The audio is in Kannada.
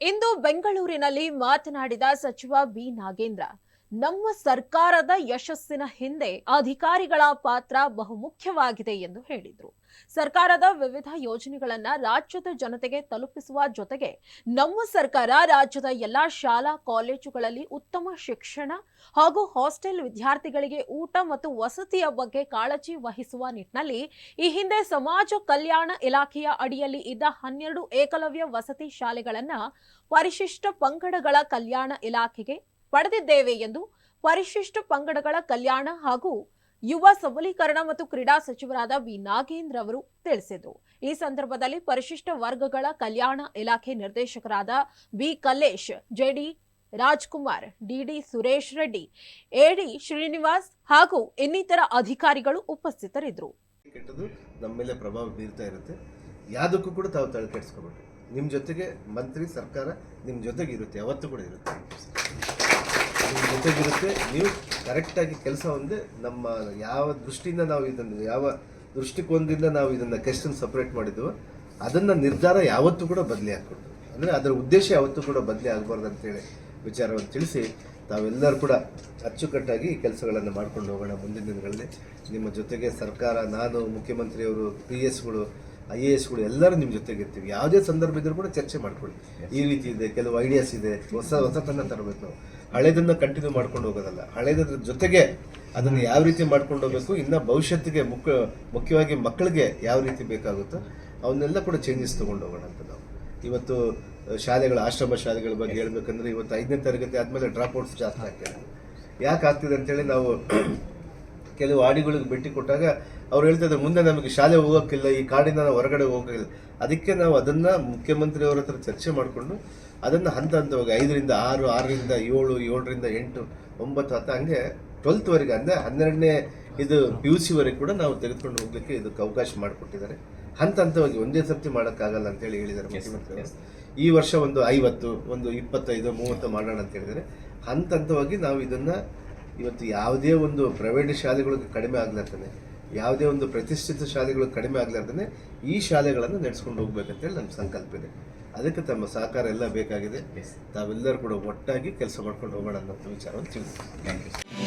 ಇಂದು ಬೆಂಗಳೂರಿನಲ್ಲಿ ಮಾತನಾಡಿದ ಸಚಿವ ಬಿ ನಾಗೇಂದ್ರ ನಮ್ಮ ಸರ್ಕಾರದ ಯಶಸ್ಸಿನ ಹಿಂದೆ ಅಧಿಕಾರಿಗಳ ಪಾತ್ರ ಬಹುಮುಖ್ಯವಾಗಿದೆ ಎಂದು ಹೇಳಿದರು. ಸರ್ಕಾರದ ವಿವಿಧ ಯೋಜನೆಗಳನ್ನ ರಾಜ್ಯದ ಜನತೆಗೆ ತಲುಪಿಸುವ ಜೊತೆಗೆ ನಮ್ಮ ಸರ್ಕಾರ ರಾಜ್ಯದ ಎಲ್ಲಾ ಶಾಲಾ ಕಾಲೇಜುಗಳಲ್ಲಿ ಉತ್ತಮ ಶಿಕ್ಷಣ ಹಾಗೂ ಹಾಸ್ಟೆಲ್ ವಿದ್ಯಾರ್ಥಿಗಳಿಗೆ ಊಟ ಮತ್ತು ವಸತಿಯ ಬಗ್ಗೆ ಕಾಳಜಿ ವಹಿಸುವ ನಿಟ್ಟಿನಲ್ಲಿ ಈ ಹಿಂದೆ ಸಮಾಜ ಕಲ್ಯಾಣ ಇಲಾಖೆಯ ಅಡಿಯಲ್ಲಿ ಇದ್ದ ಹನ್ನೆರಡು ಏಕಲವ್ಯ ವಸತಿ ಶಾಲೆಗಳನ್ನ ಪರಿಶಿಷ್ಟ ಪಂಗಡಗಳ ಕಲ್ಯಾಣ ಇಲಾಖೆಗೆ ಪಡೆದಿದ್ದೇವೆ ಎಂದು ಪರಿಶಿಷ್ಟ ಪಂಗಡಗಳ ಕಲ್ಯಾಣ ಹಾಗೂ ಯುವ ಸಬಲೀಕರಣ ಮತ್ತು ಕ್ರೀಡಾ ಸಚಿವರಾದ ವಿ. ನಾಗೇಂದ್ರ ಅವರು ತಿಳಿಸಿದರು ಈ ಸಂದರ್ಭದಲ್ಲಿ ಪರಿಶಿಷ್ಟ ವರ್ಗಗಳ ಕಲ್ಯಾಣ ಇಲಾಖೆ ನಿರ್ದೇಶಕರಾದ B Kallesh J D Rajkumar D D Suresh Reddy A D Srinivas ಹಾಗೂ ಇನ್ನಿತರ ಅಧಿಕಾರಿಗಳು ಉಪಸ್ಥಿತರಿದ್ದರು. ಪ್ರಭಾವ ಬೀರ್ತಾ ಇರುತ್ತೆ. ಯಾವುದಕ್ಕೂ ಕೂಡ ತಾವು ನಿಮ್ಮ ಜೊತೆಗೆ ಮಂತ್ರಿ, ಸರ್ಕಾರ ನಿಮ್ಮ ಜೊತೆಗೆ ಇರುತ್ತೆ ಯಾವತ್ತೂ ಕೂಡ ಇರುತ್ತೆ. ನಿಮ್ಮ ಜೊತೆಗಿರುತ್ತೆ. ನೀವು ಕರೆಕ್ಟಾಗಿ ಕೆಲಸ ಒಂದೇ, ನಮ್ಮ ಯಾವ ದೃಷ್ಟಿಯಿಂದ ನಾವು ಇದನ್ನು, ಯಾವ ದೃಷ್ಟಿಕೋನದಿಂದ ನಾವು ಇದನ್ನು ಕ್ವೆಶನ್ ಸಪ್ರೇಟ್ ಮಾಡಿದ್ವೋ, ಅದನ್ನು ನಿರ್ಧಾರ ಯಾವತ್ತೂ ಕೂಡ ಬದಲಿ ಹಾಕ್ಕೊಡ್ತು ಅಂದರೆ ಅದರ ಉದ್ದೇಶ ಯಾವತ್ತೂ ಕೂಡ ಬದಲಿ ಆಗಬಾರ್ದು ಅಂತೇಳಿ ವಿಚಾರವನ್ನು ತಿಳಿಸಿ, ತಾವೆಲ್ಲರೂ ಕೂಡ ಅಚ್ಚುಕಟ್ಟಾಗಿ ಕೆಲಸಗಳನ್ನು ಮಾಡ್ಕೊಂಡು ಹೋಗೋಣ ಮುಂದಿನ ದಿನಗಳಲ್ಲಿ. ನಿಮ್ಮ ಜೊತೆಗೆ ಸರ್ಕಾರ, ನಾನು, ಮುಖ್ಯಮಂತ್ರಿಯವರು ಪಿ ಎಸ್ಗಳು ಐ ಎ ಎಸ್ಗಳು ಎಲ್ಲರೂ ನಿಮ್ಮ ಜೊತೆಗೆ ಇರ್ತೀವಿ. ಯಾವುದೇ ಸಂದರ್ಭ ಇದ್ರೂ ಕೂಡ ಚರ್ಚೆ ಮಾಡ್ಕೊಳ್ಳಿ. ಈ ರೀತಿ ಇದೆ ಕೆಲವು ಐಡಿಯಾಸ್ ಇದೆ ಹೊಸ ಹೊಸತನ್ನ ತರಬೇಕು ನಾವು. ಹಳೇದನ್ನು ಕಂಟಿನ್ಯೂ ಮಾಡ್ಕೊಂಡು ಹೋಗೋದಲ್ಲ. ಹಳೇದ್ರ ಜೊತೆಗೆ ಅದನ್ನು ಯಾವ ರೀತಿ ಮಾಡ್ಕೊಂಡು ಹೋಗಬೇಕು ಇನ್ನು ಭವಿಷ್ಯತ್ತಿಗೆ ಮುಖ್ಯ ಮುಖ್ಯವಾಗಿ ಮಕ್ಕಳಿಗೆ ಯಾವ ರೀತಿ ಬೇಕಾಗುತ್ತೋ ಅವನ್ನೆಲ್ಲ ಕೂಡ ಚೇಂಜಸ್ ತೊಗೊಂಡು ಹೋಗೋಣ ಅಂತ ನಾವು. ಇವತ್ತು ಶಾಲೆಗಳ ಆಶ್ರಮ ಶಾಲೆಗಳ ಬಗ್ಗೆ ಹೇಳಬೇಕಂದ್ರೆ ಇವತ್ತು ಐದನೇ ತರಗತಿ ಆದಮೇಲೆ ಡ್ರಾಪ್ ಔಟ್ಸ್ ಜಾಸ್ತಿ ಆಗ್ತಿದೆ ಯಾಕೆ ಆಗ್ತಿದೆ ಅಂತೇಳಿ ನಾವು ಕೆಲವು ಆಡಿಗಳಿಗೆ ಭೇಟಿ ಕೊಟ್ಟಾಗ ಅವ್ರು ಹೇಳ್ತಾ ಇದ್ದಾರೆ ಮುಂದೆ ನಮಗೆ ಶಾಲೆ ಹೋಗೋಕ್ಕಿಲ್ಲ ಈ ಕಾಡಿನ ನಾವು ಹೊರಗಡೆ ಹೋಗೋಕ್ಕಿಲ್ಲ. ಅದಕ್ಕೆ ನಾವು ಅದನ್ನು ಮುಖ್ಯಮಂತ್ರಿಯವರ ಹತ್ರ ಚರ್ಚೆ ಮಾಡಿಕೊಂಡು ಅದನ್ನು ಹಂತ ಹಂತವಾಗಿ ಐದರಿಂದ ಆರು ಆರರಿಂದ ಏಳು ಏಳರಿಂದ ಎಂಟು ಒಂಬತ್ತು ಹತ್ತು ಹಂಗೆ ಟ್ವೆಲ್ತ್ವರೆಗೆ ಅಂದರೆ ಹನ್ನೆರಡನೇ ಇದು ಪಿ ಯು ಸಿವರೆಗೆ ಕೂಡ ನಾವು ತೆಗೆದುಕೊಂಡು ಹೋಗ್ಲಿಕ್ಕೆ ಇದಕ್ಕೆ ಅವಕಾಶ ಮಾಡಿಕೊಟ್ಟಿದ್ದಾರೆ. ಹಂತ ಹಂತವಾಗಿ ಒಂದೇ ಸರ್ತಿ ಮಾಡೋಕ್ಕಾಗಲ್ಲ ಅಂತೇಳಿ ಹೇಳಿದ್ದಾರೆ ಮುಖ್ಯಮಂತ್ರಿಗಳು ಈ ವರ್ಷ ಒಂದು ಐವತ್ತು ಒಂದು ಇಪ್ಪತ್ತೈದು ಮೂವತ್ತು ಮಾಡೋಣ ಅಂತ ಹೇಳಿದರೆ ಹಂತ ಹಂತವಾಗಿ ನಾವು ಇದನ್ನು ಇವತ್ತು ಯಾವುದೇ ಒಂದು ಪ್ರೈವೇಟ್ ಶಾಲೆಗಳಿಗೆ ಕಡಿಮೆ ಆಗ್ಲಾರ್ತಾನೆ ಯಾವುದೇ ಒಂದು ಪ್ರತಿಷ್ಠಿತ ಶಾಲೆಗಳು ಕಡಿಮೆ ಆಗ್ಲಾರ್ದೇ ಈ ಶಾಲೆಗಳನ್ನು ನಡೆಸ್ಕೊಂಡು ಹೋಗ್ಬೇಕಂತೇಳಿ ನಮ್ಮ ಸಂಕಲ್ಪ ಇದೆ. ಅದಕ್ಕೆ ತಮ್ಮ ಸಹಕಾರ ಎಲ್ಲ ಬೇಕಾಗಿದೆ. ತಾವೆಲ್ಲರೂ ಕೂಡ ಒಟ್ಟಾಗಿ ಕೆಲಸ ಮಾಡ್ಕೊಂಡು ಹೋಗೋಣ ಅನ್ನೋ ವಿಚಾರವನ್ನು ತಿಳಿಸ್ತೀವಿ. Thank you